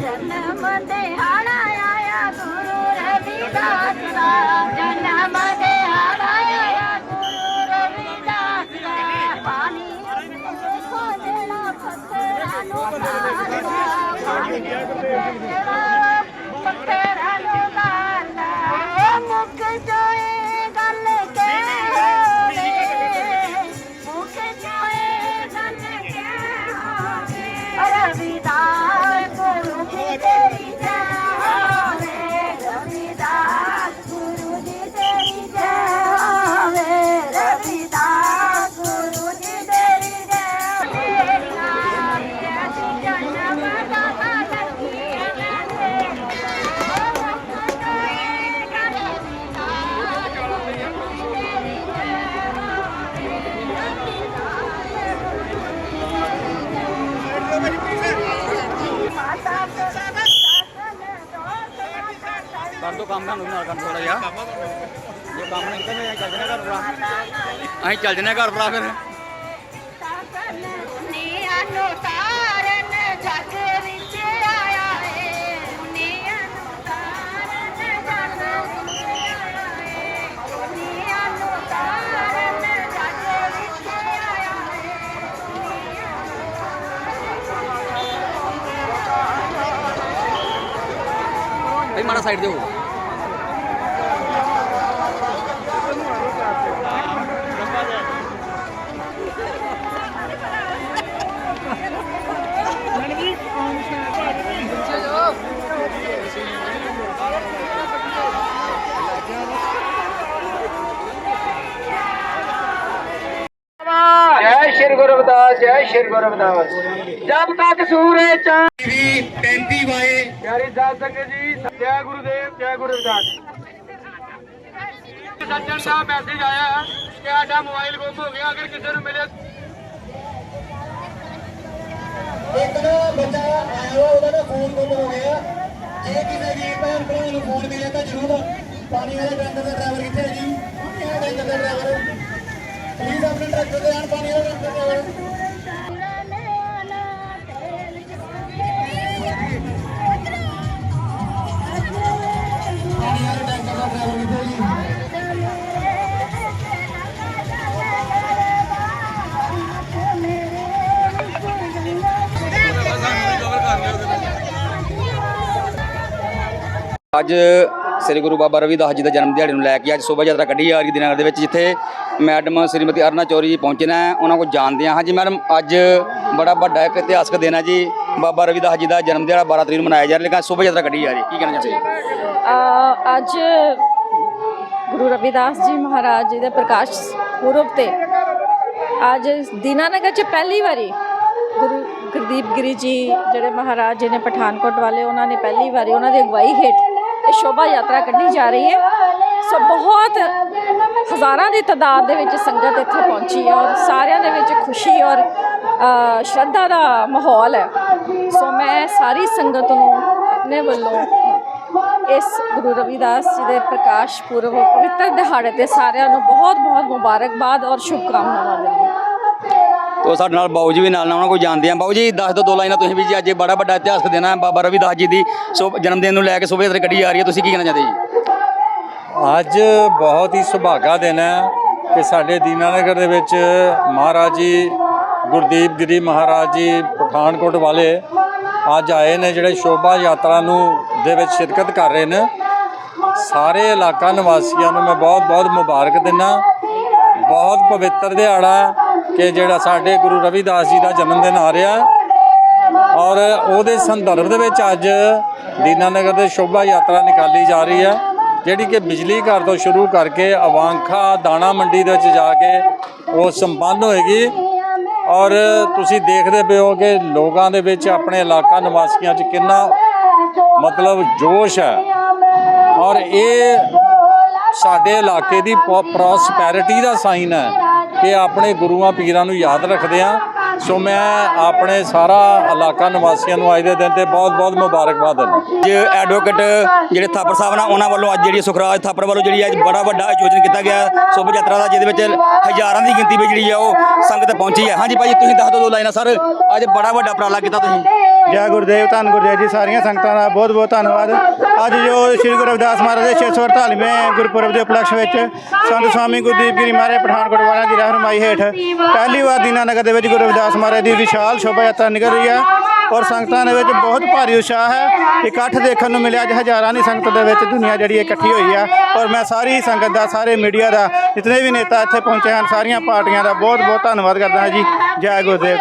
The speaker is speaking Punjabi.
जन्म दे हालाया गुरु रविदास ਕਰ ਕੰਮ ਤੁਹਾਨੂੰ ਨਾਲ ਕਰ ਥੋੜਾ ਜਿਹਾ। ਜੇ ਕੰਮ ਨਹੀਂ ਤਾਂ ਅਸੀਂ ਚੱਲ ਜਨੇ ਘਰ ਭਰਾ। ਅਸੀਂ ਚੱਲ ਜਨੇ ਘਰ ਭਰਾ ਫਿਰ। ਨੀਆਂ ਨੂੰ ਤਾਰਨ ਜਗ ਵਿੱਚ ਆਇਆ ਏ ਨੀਆਂ ਨੂੰ ਤਾਰਨ ਜਗ ਵਿੱਚ ਆਇਆ ਏ ਨੀਆਂ ਨੂੰ ਤਾਰਨ ਜਗ ਵਿੱਚ ਆਇਆ ਭਾਈ ਮਾੜਾ ਸਾਈਡ ਤੇ ਹੋ ਜੈ ਸ਼੍ਰੀ ਗੁਰੂ ਰਵਿਦਾਸ ਜੈ ਸ਼੍ਰੀ ਗੁਰੂ ਰਵਿਦਾਸ ਜਬ ਤੱਕ ਸੂਰਜ ਚਾਂਦ ਵੀ 35 ਵਾਏ। ਪਿਆਰੀ ਸਾਧ ਸੰਗਤ ਜੀ ਜੈ ਗੁਰੂਦੇਵ ਜੈ ਗੁਰੂ ਰਵਿਦਾਸ ਸੱਜਣ ਦਾ ਮੈਸੇਜ ਆਇਆ ਕਿ ਸਾਡਾ ਮੋਬਾਈਲ ਗੁੰਮ ਹੋ ਗਿਆ ਅਗਰ ਕਿਸੇ ਨੂੰ ਮਿਲੇ। ਇੱਕ ਨਾ ਬੱਚਾ ਆਇਆ ਉਹਦਾ ਨਾ ਫੋਨ ਗੁੰਮ ਹੋ ਗਿਆ। ਜੇ ਕਿਸੇ ਵੀਰ ਭੈਣ ਭਰਾ ਨੂੰ ਫੋਨ ਮਿਲੇ ਤਾਂ ਜ਼ਰੂਰ ਪਾਣੀ ਵਾਲੇ ਟੈਂਕਰ ਦਾ ਡਰਾਈਵਰ ਕਿੱਥੇ ਹੈ ਜੀ? ਪਾਣੀ ਵਾਲੇ ਟੈਂਕਰ ਦਾ ਡਰਾਈਵਰ ਪਲੀਜ਼ ਆਪਣੇ ਟਰੈਕਟਰ ਤੇ ਆਣ ਅੱਜ ਸ੍ਰੀ ਗੁਰੂ ਬਾਬਾ ਰਵਿਦਾਸ ਜੀ ਦਾ ਜਨਮ ਦਿਹਾੜੇ ਨੂੰ ਲੈ ਕੇ ਅੱਜ ਸ਼ੋਭਾ ਯਾਤਰਾ ਕੱਢੀ ਜਾ ਰਹੀ ਦਿਨਾਂ ਦੇ ਵਿੱਚ, ਜਿੱਥੇ ਮੈਡਮ ਸ੍ਰੀਮਤੀ ਅਰਨਾ ਚੌਰੀ ਜੀ ਪਹੁੰਚੇ ਨੇ, ਉਹਨਾਂ ਕੋਲ ਜਾਣਦੇ ਹਾਂ। ਹਾਂਜੀ ਮੈਡਮ, ਅੱਜ ਬੜਾ ਵੱਡਾ ਇੱਕ ਇਤਿਹਾਸਕ ਦਿਨ ਹੈ ਜੀ। ਬਾਬਾ ਰਵਿਦਾਸ ਜੀ ਦਾ ਜਨਮ ਦਿਹਾੜਾ 12 ਤਰੀਕ ਨੂੰ ਮਨਾਇਆ ਜਾ ਰਿਹਾ, ਲੇਕਿਨ ਸ਼ੋਭਾ ਯਾਤਰਾ ਕੱਢੀ ਜਾ ਰਹੀ ਕੀ ਕਹਿਣਾ ਚਾਹੁੰਦੇ ਅੱਜ ਗੁਰੂ ਰਵਿਦਾਸ ਜੀ ਮਹਾਰਾਜ ਜੀ ਦੇ ਪ੍ਰਕਾਸ਼ ਪੁਰਬ ਤੇ ਅੱਜ ਦੀਨਾਨਗਰ ਚ ਪਹਿਲੀ ਵਾਰੀ ਗੁਰੂ ਗੁਰਦੀਪ ਗਿਰੀ ਜੀ, ਜਿਹੜੇ ਮਹਾਰਾਜ ਜੀ ਨੇ ਪਠਾਨਕੋਟ ਵਾਲੇ, ਉਹਨਾਂ ਨੇ ਪਹਿਲੀ ਵਾਰੀ ਉਹਨਾਂ ਦੀ ਅਗਵਾਈ ਹੇਠ ਸ਼ੋਭਾ ਯਾਤਰਾ ਕੱਢੀ ਜਾ ਰਹੀ ਹੈ। ਸੋ ਬਹੁਤ ਹਜ਼ਾਰਾਂ ਦੀ ਤਾਦਾਦ ਦੇ ਵਿੱਚ ਸੰਗਤ ਇੱਥੇ ਪਹੁੰਚੀ ਹੈ ਔਰ ਸਾਰਿਆਂ ਦੇ ਵਿੱਚ ਖੁਸ਼ੀ ਔਰ ਸ਼ਰਧਾ ਦਾ ਮਾਹੌਲ ਹੈ। ਸੋ ਮੈਂ ਸਾਰੀ ਸੰਗਤ ਨੂੰ ਆਪਣੇ ਵੱਲੋਂ ਇਸ ਗੁਰੂ ਰਵਿਦਾਸ ਜੀ ਦੇ ਪ੍ਰਕਾਸ਼ ਪੁਰਬ ਪਵਿੱਤਰ ਦਿਹਾੜੇ ਤੇ ਸਾਰਿਆਂ ਨੂੰ ਬਹੁਤ ਬਹੁਤ ਮੁਬਾਰਕਬਾਦ ਔਰ ਸ਼ੁਭਕਾਮਨਾਵਾਂ ਦਿੰਦੀ ਹਾਂ। ਤੋ ਸਾਡੇ ਨਾਲ ਬਾਊ ਜੀ ਵੀ ਨਾਲ ਨਾਲ ਉਹਨਾਂ ਕੋਲ ਜਾਣਦੇ ਆ। ਬਾਊ ਜੀ, ਦੱਸ ਦਿਓ ਦੋ ਲਾਈਨਾਂ ਤੁਸੀਂ ਵੀ ਜੀ ਅੱਜ ਇਹ ਬੜਾ ਵੱਡਾ ਇਤਿਹਾਸਕ ਦਿਨ ਹੈ। ਬਾਬਾ ਰਵਿਦਾਸ ਜੀ ਦੀ ਸੋ, ਜਨਮ ਦਿਨ ਨੂੰ ਲੈ ਕੇ ਸ਼ੋਭਾ ਯਾਤਰਾ ਕੱਢੀ ਜਾ ਰਹੀ ਹੈ। ਤੁਸੀਂ ਕੀ ਕਹਿਣਾ ਚਾਹੁੰਦੇ ਜੀ? ਅੱਜ ਬਹੁਤ ਹੀ ਸੁਭਾਗਾ ਦਿਨ ਹੈ ਕਿ ਸਾਡੇ ਦੀਨਾਨਗਰ ਦੇ ਵਿੱਚ ਮਹਾਰਾਜ ਜੀ, ਗੁਰਦੀਪ ਗਿਰੀ ਮਹਾਰਾਜ ਜੀ, ਪਠਾਨਕੋਟ ਵਾਲੇ ਅੱਜ ਆਏ ਨੇ, ਜਿਹੜੇ ਸ਼ੋਭਾ ਯਾਤਰਾ ਨੂੰ ਦੇ ਵਿੱਚ ਸ਼ਿਰਕਤ ਕਰ ਰਹੇ ਨੇ। ਸਾਰੇ ਇਲਾਕਾ ਨਿਵਾਸੀਆਂ ਨੂੰ ਮੈਂ ਬਹੁਤ ਬਹੁਤ ਮੁਬਾਰਕ ਦਿੰਦਾ। ਬਹੁਤ ਪਵਿੱਤਰ ਦਿਹਾੜਾ ਕਿ ਜਿਹੜਾ ਸਾਡੇ ਗੁਰੂ ਰਵਿਦਾਸ ਜੀ ਦਾ ਜਨਮ ਦਿਨ ਆ ਰਿਹਾ ਔਰ ਉਹਦੇ ਸੰਦਰਭ ਦੇ ਵਿੱਚ ਅੱਜ ਦੀਨਾਨਗਰ ਦੇ ਸ਼ੋਭਾ ਯਾਤਰਾ ਨਿਕਾਲੀ ਜਾ ਰਹੀ ਹੈ, ਜਿਹੜੀ ਕਿ ਬਿਜਲੀ ਘਰ ਤੋਂ ਸ਼ੁਰੂ ਕਰਕੇ ਅਵਾਂਖਾ ਦਾਣਾ ਮੰਡੀ ਦੇ ਵਿੱਚ ਜਾ ਕੇ ਉਹ ਸੰਪੰਨ ਹੋਏਗੀ। ਔਰ ਤੁਸੀਂ ਦੇਖਦੇ ਪਏ ਹੋ ਕਿ ਲੋਕਾਂ ਦੇ ਵਿੱਚ ਆਪਣੇ ਇਲਾਕਾ ਨਿਵਾਸੀਆਂ 'ਚ ਕਿੰਨਾ ਮਤਲਬ ਜੋਸ਼ ਹੈ। ਔਰ ਇਹ ਸਾਡੇ ਇਲਾਕੇ ਦੀ ਪ੍ਰੋਸਪੈਰਿਟੀ ਦਾ ਸਾਈਨ ਹੈ। ਕਿ ਆਪਣੇ ਗੁਰੂਆਂ ਪੀਰਾਂ ਨੂੰ ਯਾਦ ਰੱਖਦੇ ਆ ਸੋ ਮੈਂ ਆਪਣੇ ਸਾਰਾ ਇਲਾਕਾ ਨਿਵਾਸੀਆਂ ਨੂੰ ਅੱਜ ਦੇ ਦਿਨ ਤੇ ਬਹੁਤ-ਬਹੁਤ ਮੁਬਾਰਕਬਾਦ ਦਿੰਦਾ ਅੱਜ ਐਡਵੋਕੇਟ ਜਿਹੜੇ ਥਾਪਰ ਸਾਹਿਬ ਨਾਲ ਉਹਨਾਂ ਵੱਲੋਂ ਅੱਜ ਜਿਹੜੀ ਸੁਖਰਾਜ ਥਾਪਰ ਵੱਲੋਂ ਜਿਹੜੀ ਅੱਜ ਬੜਾ ਵੱਡਾ ਆਯੋਜਨ ਕੀਤਾ ਗਿਆ ਸ਼ੋਭਾ ਯਾਤਰਾ ਦਾ, ਜਿਹਦੇ ਵਿੱਚ ਹਜ਼ਾਰਾਂ ਦੀ ਗਿਣਤੀ ਵਿੱਚ ਜਿਹੜੀ ਆ ਉਹ ਸੰਗਤ ਪਹੁੰਚੀ ਹੈ। ਹਾਂਜੀ ਭਾਜੀ ਤੁਸੀਂ ਦੱਸ ਦਿਓ ਦੋ ਲਾਈਨਾਂ, ਸਰ। ਅੱਜ ਬੜਾ ਵੱਡਾ ਉਪਰਾਲਾ ਕੀਤਾ ਤੁਸੀਂ। ਜੈ ਗੁਰਦੇਵ, ਧੰਨ ਗੁਰਦੇਵ ਜੀ, ਸਾਰੀਆਂ ਸੰਗਤਾਂ ਦਾ ਬਹੁਤ ਬਹੁਤ ਧੰਨਵਾਦ। ਅੱਜ ਜੋ ਸ੍ਰੀ ਗੁਰੂ ਰਵਿਦਾਸ ਮਹਾਰਾਜ ਦੇ 648ਵੇਂ ਗੁਰਪੁਰਬ ਦੇ ਉਪਲਕਸ਼ ਵਿੱਚ ਸੰਤ ਸਵਾਮੀ ਗੁਰਦੀਪ ਗਿਰੀ ਮਹਾਰਾਜ ਪਠਾਨਕੋਟ ਵਾਲਿਆਂ ਦੀ ਰਹਿਨਮਾਈ ਹੇਠ ਪਹਿਲੀ ਵਾਰ ਦੀਨਾਨਗਰ ਦੇ ਵਿੱਚ ਗੁਰੂ ਰਵਿਦਾਸ ਮਹਾਰਾਜ ਦੀ ਵਿਸ਼ਾਲ ਸ਼ੋਭਾ ਯਾਤਰਾ ਨਿਕਲ ਰਹੀ ਹੈ ਔਰ ਸੰਗਤਾਂ ਦੇ ਵਿੱਚ ਬਹੁਤ ਭਾਰੀ ਉਤਸ਼ਾਹ ਹੈ। ਇਕੱਠ ਦੇਖਣ ਨੂੰ ਮਿਲਿਆ ਅੱਜ ਹਜ਼ਾਰਾਂ ਦੀ ਸੰਗਤ ਦੇ ਵਿੱਚ ਦੁਨੀਆ ਜਿਹੜੀ ਇਕੱਠੀ ਹੋਈ ਆ ਔਰ ਮੈਂ ਸਾਰੀ ਸੰਗਤ ਦਾ, ਸਾਰੇ ਮੀਡੀਆ ਦਾ, ਜਿਤਨੇ ਵੀ ਨੇਤਾ ਇੱਥੇ ਪਹੁੰਚੇ ਹਨ, ਸਾਰੀਆਂ ਪਾਰਟੀਆਂ ਦਾ ਬਹੁਤ ਬਹੁਤ ਧੰਨਵਾਦ ਕਰਦਾ ਹਾਂ ਜੀ। ਜੈ ਗੁਰਦੇਵ।